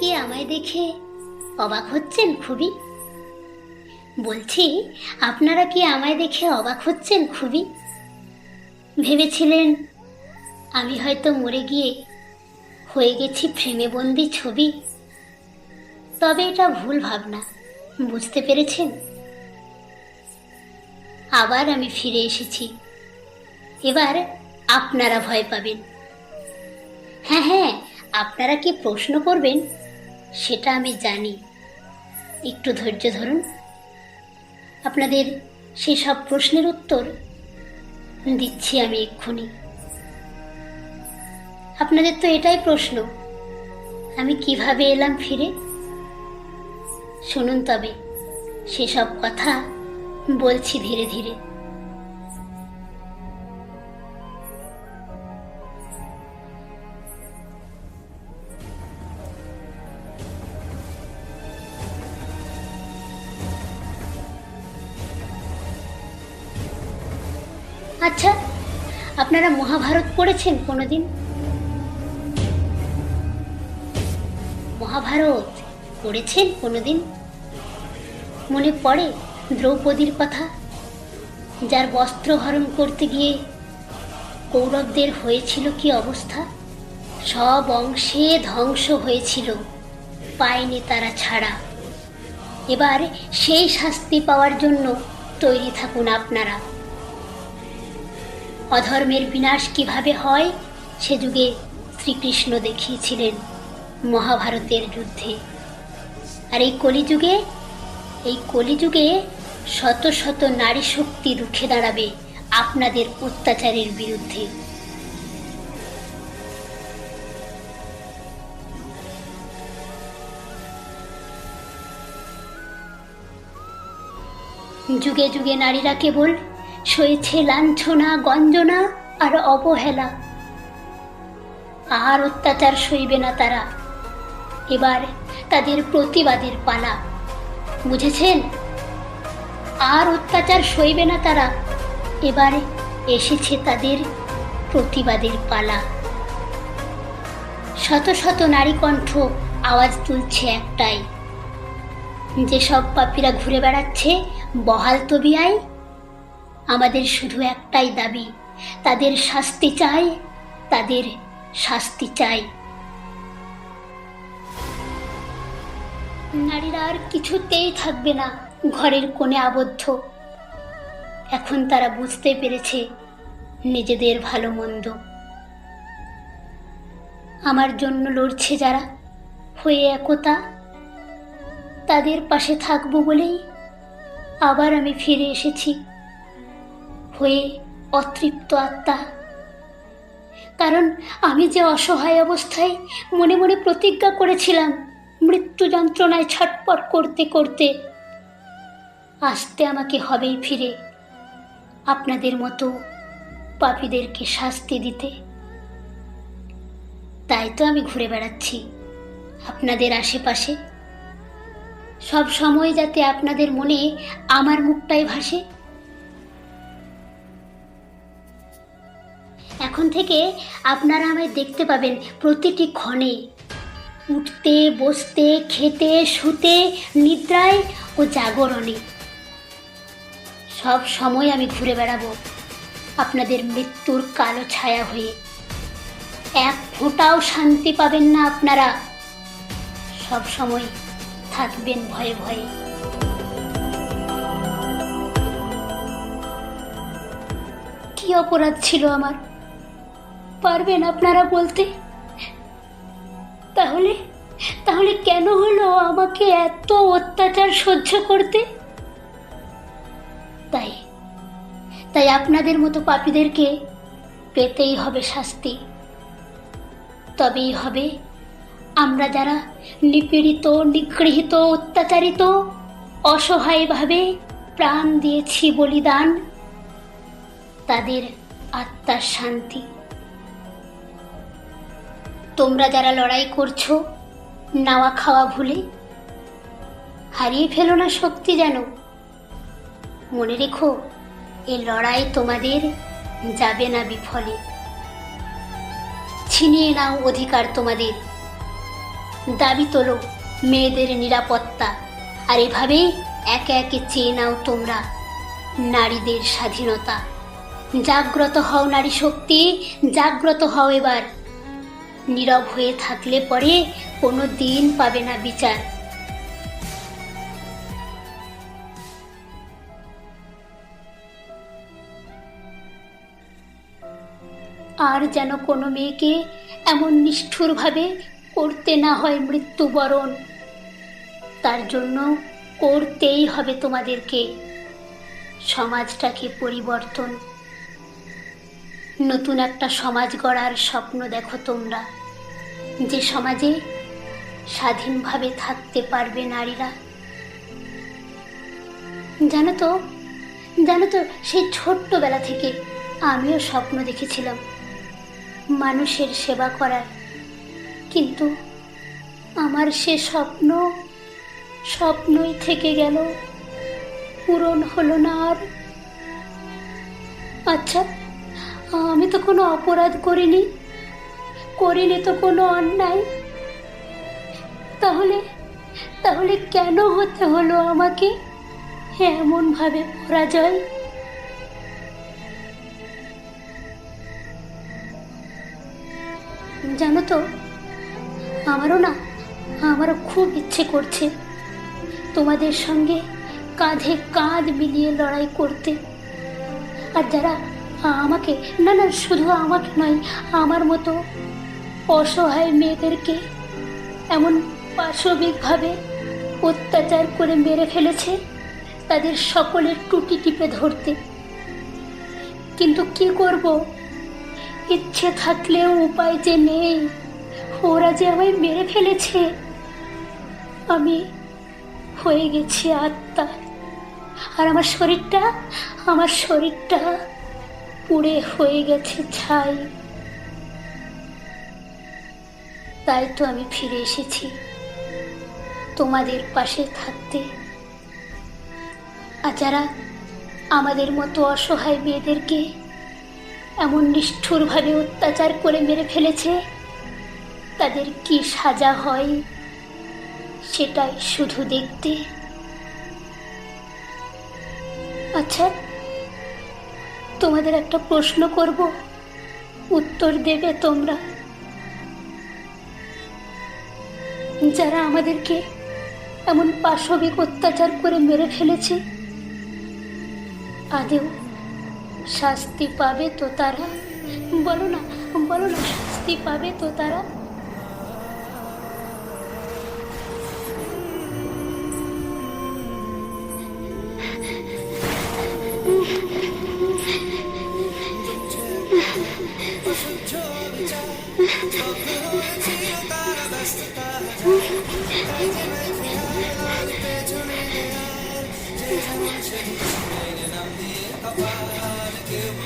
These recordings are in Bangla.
কি আমায় দেখে অবাক হচ্ছেন খুবই। বলছি, আপনারা কি আমায় দেখে অবাক হচ্ছেন খুবই? ভেবেছিলেন আমি হয়তো মরে গিয়ে হয়ে গেছি ফ্রেমে বন্দি ছবি। তবে এটা ভুল ভাবনা, বুঝতে পেরেছেন? আবার আমি ফিরে এসেছি। এবার আপনারা ভয় পাবেন। হ্যাঁ হ্যাঁ আপনারা কি প্রশ্ন করবেন? সেটা আমি জানি। একটু ধৈর্য ধরুন। আপনাদের সেই সব প্রশ্নের উত্তর দিচ্ছি আমি এক্ষুনি। আপনাদের তো এটাই প্রশ্ন, আমি কীভাবে এলাম ফিরে? শুনুন তবে, সেসব কথা বলছি ধীরে ধীরে। আচ্ছা আপনারা মহাভারত পড়েছেন কোনোদিন? মহাভারত পড়েছেন কোনোদিন? মনে পড়ে দ্রৌপদীর কথা, যার বস্ত্র হরণ করতে গিয়ে কৌরবদের হয়েছিল কি অবস্থা? সব অংশে ধ্বংস হয়েছিল, পায়নি তারা ছাড়া। এবার সেই শাস্তি পাওয়ার জন্য তৈরি থাকুন আপনারা। অধর্মের বিনাশ কীভাবে হয়, সে যুগে শ্রীকৃষ্ণ দেখিয়েছিলেন মহাভারতের যুদ্ধে। আর এই কলিযুগে এই কলিযুগে শত শত নারী শক্তি রুখে দাঁড়াবে আপনাদের অত্যাচারের বিরুদ্ধে। যুগে যুগে নারীরা কেবল সয়েছে লাঞ্ছনা, গঞ্জনা আর অবহেলা। আর অত্যাচার সইবে না তারা। এবার তাদের প্রতিবাদের পালা। বুঝেছেন? আর অত্যাচার সইবে না তারা। এবার এসেছে তাদের প্রতিবাদের পালা। শত শত নারী কণ্ঠ আওয়াজ তুলছে একটাই। যেসব পাপীরা ঘুরে বেড়াচ্ছে, বহাল তবিয়ায় আমাদের শুধু একটাই দাবি, তাদের শাস্তি চাই, তাদের শাস্তি চাই। নারীরা আর কিছুতেই থাকবে না, ঘরের কোণে আবদ্ধ। এখন তারা বুঝতে পেরেছে নিজেদের ভালো মন্দ। আমার জন্য লড়ছে যারা, হয়ে একতা। তাদের পাশে থাকব বলেই আবার আমি ফিরে এসেছি। হয়ে অতৃপ্ত আত্মা। কারণ আমি যে অসহায় অবস্থায় মনে মনে প্রতিজ্ঞা করেছিলাম, মৃত্যু যন্ত্রণায় ছটপট করতে করতে, আসতে আমাকে হবেই ফিরে আপনাদের মতো পাপীদেরকে শাস্তি দিতে। তাই তো আমি ঘুরে বেড়াচ্ছি আপনাদের আশেপাশে। সব সময় যাতে আপনাদের মনে আমার মুখটাই ভাসে এখন থেকে আপনারা আমায় দেখতে পাবেন প্রতিটি ক্ষণে। উঠতে, বসতে, খেতে, শুতে, নিদ্রায় ও জাগরণে। সব সময় আমি ঘুরে বেড়াবো আপনাদের মৃত্যুর কালো ছায়া হয়ে। এক ফোঁটাও শান্তি পাবেন না আপনারা। সব সময় থাকবেন ভয়ে ভয়ে। কি অপরাধ ছিল আমার? পারবেন আপনারা বলতে? তাহলে তাহলে কেন হলো আমাকে এত অত্যাচার সহ্য করতে? তাই তাই আপনাদের মতো পাপীদেরকে পেতেই হবে শাস্তি। তবেই হবে আমরা যারা নিপীড়িত, নিগৃহীত, অত্যাচারিত, অসহায়ভাবে প্রাণ দিয়েছি বলিদান, তাদের আত্মার শান্তি। তোমরা যারা লড়াই করছ, নাওয়া খাওয়া ভুলে হারিয়ে ফেলো না শক্তি যেন। মনে রেখো, এ লড়াই তোমাদের যাবে না বিফলে। ছিনিয়ে নাও অধিকার তোমাদের। দাবি তোলো মেয়েদের নিরাপত্তা। আর এভাবে একে একে চেয়ে নাও তোমরা নারীদের স্বাধীনতা। জাগ্রত হও নারী শক্তি, জাগ্রত হও এবার। নীরব হয়ে থাকলে পরে কোনো দিন পাবে না বিচার। আর যেন কোনো মেয়েকে এমন নিষ্ঠুরভাবে করতে না হয় মৃত্যুবরণ, তার জন্য করতেই হবে তোমাদেরকে। সমাজটাকে পরিবর্তন। নতুন একটা সমাজ গড়ার স্বপ্ন দেখো তোমরা। যে সমাজে স্বাধীনভাবে থাকতে পারবে নারীরা? জানো তো জানো তো, সেই ছোট্টবেলা থেকে আমিও স্বপ্ন দেখেছিলাম মানুষের সেবা করার। কিন্তু আমার সে স্বপ্ন স্বপ্নই থেকে গেল, পূরণ হলো না আর। আচ্ছা আমি তো কোনো অপরাধ করিনি। করিনি তো কোনো অন্যায়? তাহলে তাহলে কেন হতে হলো আমাকে এমনভাবে পরাজয়? জানো তো, আমারও না, আমারও খুব ইচ্ছে করছে তোমাদের সঙ্গে কাঁধে কাঁধ মিলিয়ে লড়াই করতে। আর যারা আমাকে, না না, শুধু আমাকে নয়, আমার মতো অসহায় মেয়েদেরকে এমন পাশবিকভাবে অত্যাচার করে মেরে ফেলেছে, তাদের সকলের টুটি টিপে ধরতে। কিন্তু কি করব? ইচ্ছে থাকলেও উপায় যে নেই, ওরা যে আমায় মেরে ফেলেছে। আমি হয়ে গেছি আত্মা। আর আমার শরীরটা আমার শরীরটা পুড়ে হয়ে গেছে ছাই। তাই তো আমি ফিরে এসেছি। তোমাদের পাশে থাকতে। আর যারা আমাদের মতো অসহায় মেয়েদেরকে এমন নিষ্ঠুরভাবে অত্যাচার করে মেরে ফেলেছে, তাদের কি সাজা হয় সেটাই শুধু দেখতে। আচ্ছা তোমাদের একটা প্রশ্ন করব। উত্তর দেবে তোমরা? যারা আমাদেরকে এমন পাশবিক অত্যাচার করে মেরে ফেলেছে, আদেও শাস্তি পাবে তো তারা? বলো না বলো না, শাস্তি পাবে তো তারা?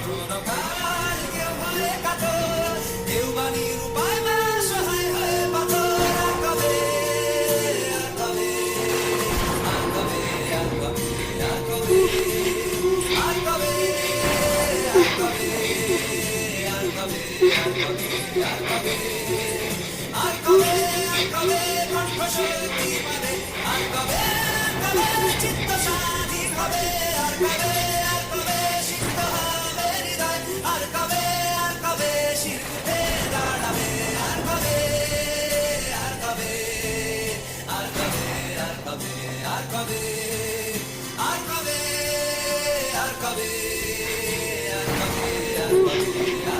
শুধু একার বিপ্লবীতে রক্তমা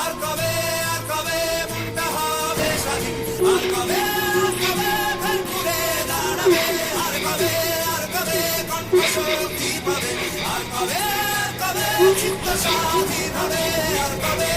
আর কবে আর কবে মনটা হবে স্বাধীন আর কবে কবে কবে চিন্তা সাধি ভাবে আর কবে